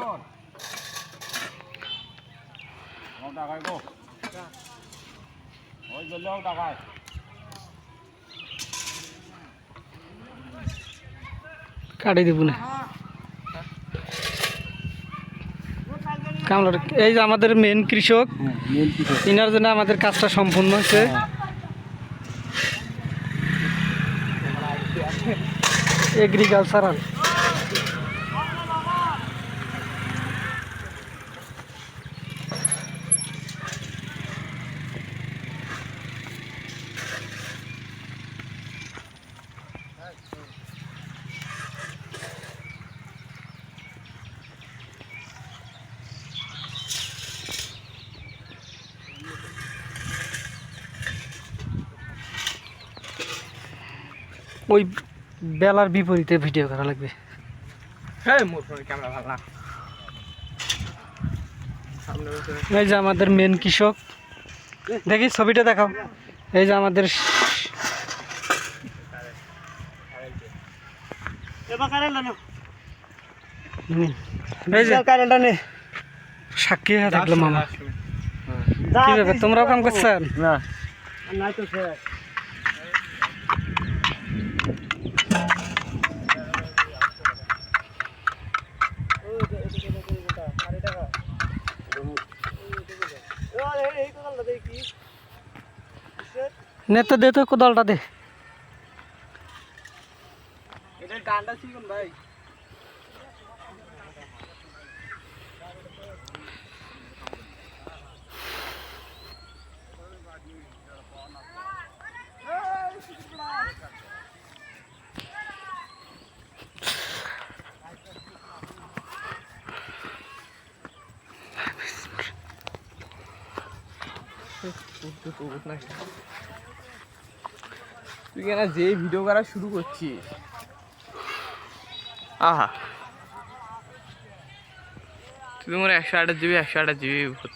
কর আমার টাকায় গো। ওই জন্য টাকায়। কাটি দিব না। কামলার এই যে আমাদের মেন কৃষক মেন কিছু ইনার জন্য আমাদের কাজটা সম্পূর্ণ হয়েছে। এগ্রিকালচারাল ওই বেলার বিপরীতে ভিডিও করা লাগবে। মোর ফোনে ক্যামেরা ভালো না। সামনে বসে এই যে আমাদের মেন কৃষক। দেখি ছবিটা দেখাও। এই যে আমাদের সাক্ষী হয়ে থাকল মামা। কি ব্যাপার তোমরাও কাম করছেন না। নে তো দে তো কোদালটা দে এটা ডান্ডা চিকন ভাই তুই কেন যে ভিডিও করা শুরু করছিস? আহা। তুই তোমার একশো আঠাশ জিবি একশো আঠাশ জিবি ভর্তি